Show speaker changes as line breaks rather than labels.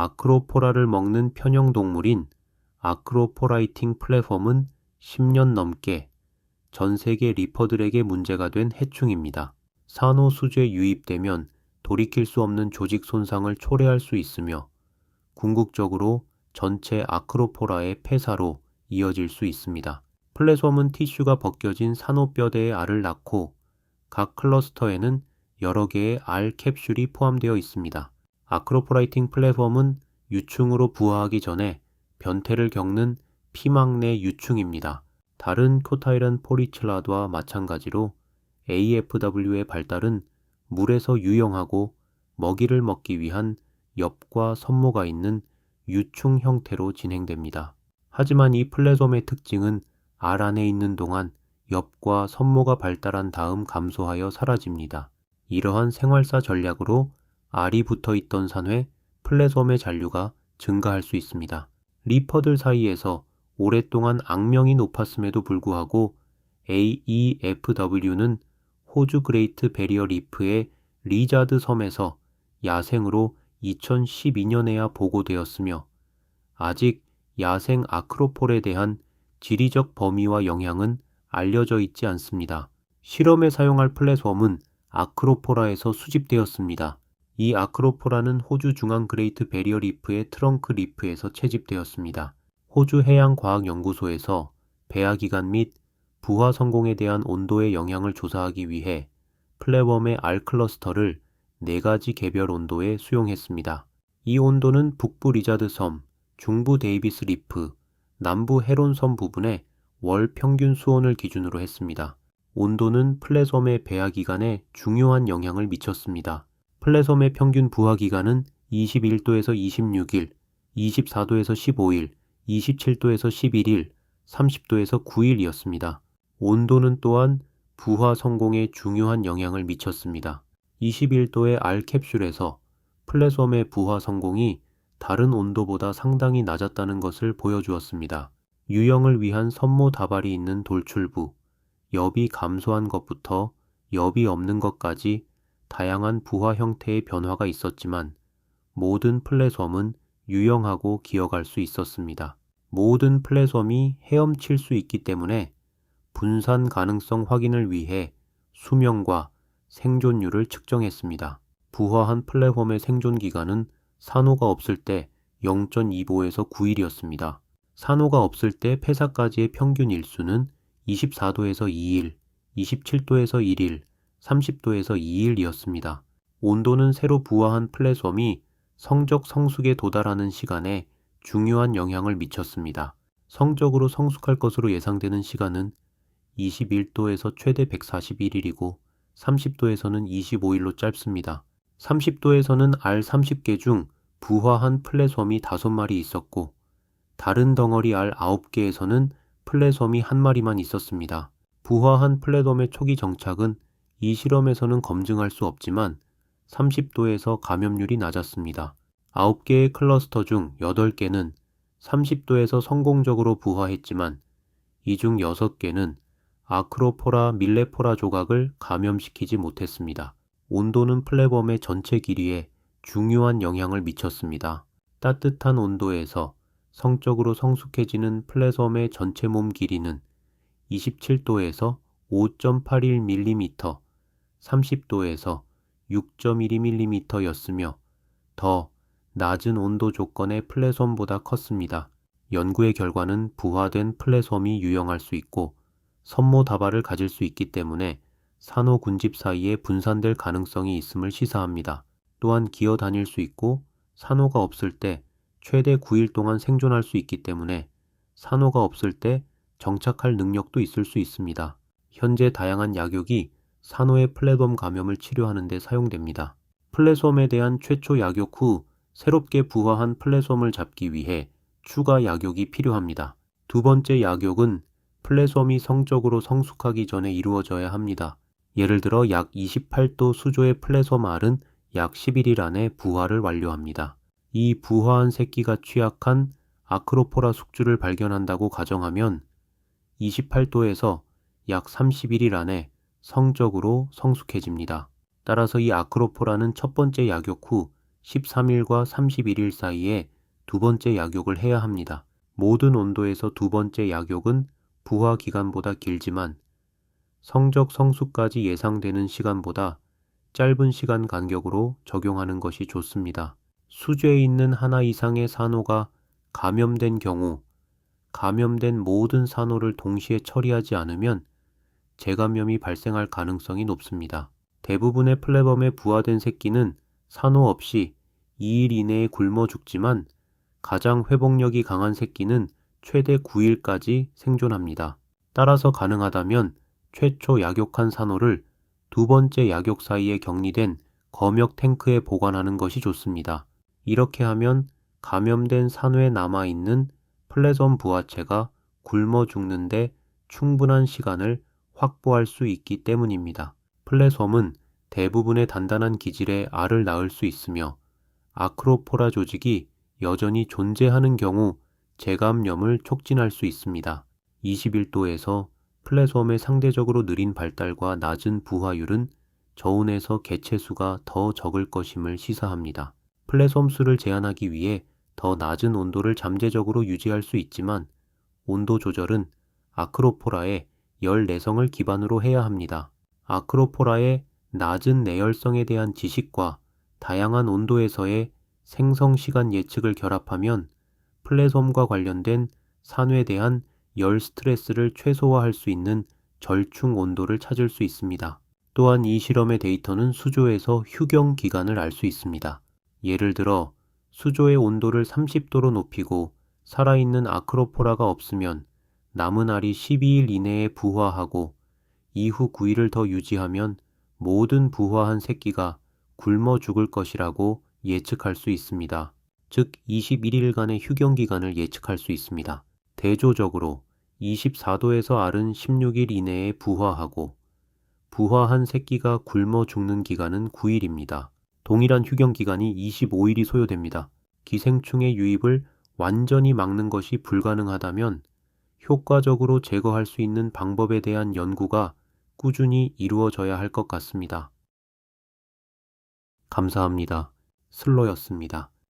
아크로포라를 먹는 편형 동물인 아크로포라이팅 플랫폼은 10년 넘게 전 세계 리퍼들에게 문제가 된 해충입니다. 산호수제 유입되면 돌이킬 수 없는 조직 손상을 초래할 수 있으며 궁극적으로 전체 아크로포라의 폐사로 이어질 수 있습니다. 플랫폼은 티슈가 벗겨진 산호뼈대의 알을 낳고 각 클러스터에는 여러 개의 알 캡슐이 포함되어 있습니다. 아크로포라이팅 플랫폼은 유충으로 부화하기 전에 변태를 겪는 피막내 유충입니다. 다른 코타이란 포리첼라드와 마찬가지로 AFW의 발달은 물에서 유영하고 먹이를 먹기 위한 엽과 선모가 있는 유충 형태로 진행됩니다. 하지만 이 플레솜의 특징은 알 안에 있는 동안 엽과 선모가 발달한 다음 감소하여 사라집니다. 이러한 생활사 전략으로 알이 붙어 있던 산회 플레솜의 잔류가 증가할 수 있습니다. 리퍼들 사이에서 오랫동안 악명이 높았음에도 불구하고 AEFW는 호주 그레이트 베리어 리프의 리자드 섬에서 야생으로 2012년에야 보고되었으며 아직 야생 아크로폴에 대한 지리적 범위와 영향은 알려져 있지 않습니다. 실험에 사용할 플랫폼은 아크로포라에서 수집되었습니다. 이 아크로포라는 호주 중앙 그레이트 베리어 리프의 트렁크 리프에서 채집되었습니다. 호주 해양과학연구소에서 배아 기간 및 부화 성공에 대한 온도의 영향을 조사하기 위해 플랫웜의 알 클러스터를 4가지 개별 온도에 수용했습니다. 이 온도는 북부 리자드 섬, 중부 데이비스 리프, 남부 헤론 섬 부분의 월 평균 수온을 기준으로 했습니다. 온도는 플레섬의 배아 기간에 중요한 영향을 미쳤습니다. 플레섬의 평균 부화 기간은 21도에서 26일, 24도에서 15일, 27도에서 11일, 30도에서 9일이었습니다. 온도는 또한 부화 성공에 중요한 영향을 미쳤습니다. 21도의 알 캡슐에서 플레솜의 부화 성공이 다른 온도보다 상당히 낮았다는 것을 보여주었습니다. 유형을 위한 선모 다발이 있는 돌출부, 엽이 감소한 것부터 엽이 없는 것까지 다양한 부화 형태의 변화가 있었지만 모든 플레솜은 유형하고 기어갈 수 있었습니다. 모든 플레솜이 헤엄칠 수 있기 때문에 분산 가능성 확인을 위해 수명과 생존율을 측정했습니다. 부화한 플랫폼의 생존 기간은 산호가 없을 때 0.25에서 9일이었습니다. 산호가 없을 때 폐사까지의 평균 일수는 24도에서 2일, 27도에서 1일, 30도에서 2일이었습니다. 온도는 새로 부화한 플랫솜이 성적 성숙에 도달하는 시간에 중요한 영향을 미쳤습니다. 성적으로 성숙할 것으로 예상되는 시간은 21도에서 최대 141일이고 30도에서는 25일로 짧습니다. 30도에서는 알 30개 중 부화한 플레솜이 5마리 있었고 다른 덩어리 알 9개에서는 플레솜이 한 마리만 있었습니다. 부화한 플레돔의 초기 정착은 이 실험에서는 검증할 수 없지만 30도에서 감염률이 낮았습니다. 9개의 클러스터 중 8개는 30도에서 성공적으로 부화했지만 이 중 6개는 아크로포라 밀레포라 조각을 감염시키지 못했습니다. 온도는 플레범의 전체 길이에 중요한 영향을 미쳤습니다. 따뜻한 온도에서 성적으로 성숙해지는 플레섬의 전체 몸 길이는 27도에서 5.81mm, 30도에서 6.12mm였으며 더 낮은 온도 조건의 플레솜보다 컸습니다. 연구의 결과는 부화된 플레솜이 유용할 수 있고 선모 다발을 가질 수 있기 때문에 산호 군집 사이에 분산될 가능성이 있음을 시사합니다. 또한 기어 다닐 수 있고 산호가 없을 때 최대 9일 동안 생존할 수 있기 때문에 산호가 없을 때 정착할 능력도 있을 수 있습니다. 현재 다양한 약욕이 산호의 플레돔 감염을 치료하는 데 사용됩니다. 플레솜에 대한 최초 약욕 후 새롭게 부화한 플레솜을 잡기 위해 추가 약욕이 필요합니다. 두 번째 약욕은 플레솜이 성적으로 성숙하기 전에 이루어져야 합니다. 예를 들어 약 28도 수조의 플레솜 알은 약 11일 안에 부화를 완료합니다. 이 부화한 새끼가 취약한 아크로포라 숙주를 발견한다고 가정하면 28도에서 약 31일 안에 성적으로 성숙해집니다. 따라서 이 아크로포라는 첫 번째 약욕 후 13일과 31일 사이에 두 번째 약욕을 해야 합니다. 모든 온도에서 두 번째 약욕은 부화 기간보다 길지만 성적 성수까지 예상되는 시간보다 짧은 시간 간격으로 적용하는 것이 좋습니다. 수죄에 있는 하나 이상의 산호가 감염된 경우 감염된 모든 산호를 동시에 처리하지 않으면 재감염이 발생할 가능성이 높습니다. 대부분의 플레범에 부화된 새끼는 산호 없이 2일 이내에 굶어 죽지만 가장 회복력이 강한 새끼는 최대 9일까지 생존합니다. 따라서 가능하다면 최초 약욕한 산호를 두 번째 약욕 사이에 격리된 검역 탱크에 보관하는 것이 좋습니다. 이렇게 하면 감염된 산호에 남아있는 플레섬 부화체가 굶어 죽는데 충분한 시간을 확보할 수 있기 때문입니다. 플레섬은 대부분의 단단한 기질에 알을 낳을 수 있으며 아크로포라 조직이 여전히 존재하는 경우 재감염을 촉진할 수 있습니다. 21도에서 플레솜의 상대적으로 느린 발달과 낮은 부화율은 저온에서 개체 수가 더 적을 것임을 시사합니다. 플레솜 수를 제한하기 위해 더 낮은 온도를 잠재적으로 유지할 수 있지만 온도 조절은 아크로포라의 열 내성을 기반으로 해야 합니다. 아크로포라의 낮은 내열성에 대한 지식과 다양한 온도에서의 생성 시간 예측을 결합하면 플레솜과 관련된 산회에 대한 열 스트레스를 최소화할 수 있는 절충 온도를 찾을 수 있습니다. 또한 이 실험의 데이터는 수조에서 휴경 기간을 알 수 있습니다. 예를 들어 수조의 온도를 30도로 높이고 살아있는 아크로포라가 없으면 남은 알이 12일 이내에 부화하고 이후 9일을 더 유지하면 모든 부화한 새끼가 굶어 죽을 것이라고 예측할 수 있습니다. 즉 21일간의 휴경 기간을 예측할 수 있습니다. 대조적으로 24도에서 알은 16일 이내에 부화하고 부화한 새끼가 굶어 죽는 기간은 9일입니다. 동일한 휴경 기간이 25일이 소요됩니다. 기생충의 유입을 완전히 막는 것이 불가능하다면 효과적으로 제거할 수 있는 방법에 대한 연구가 꾸준히 이루어져야 할 것 같습니다. 감사합니다. 슬로였습니다.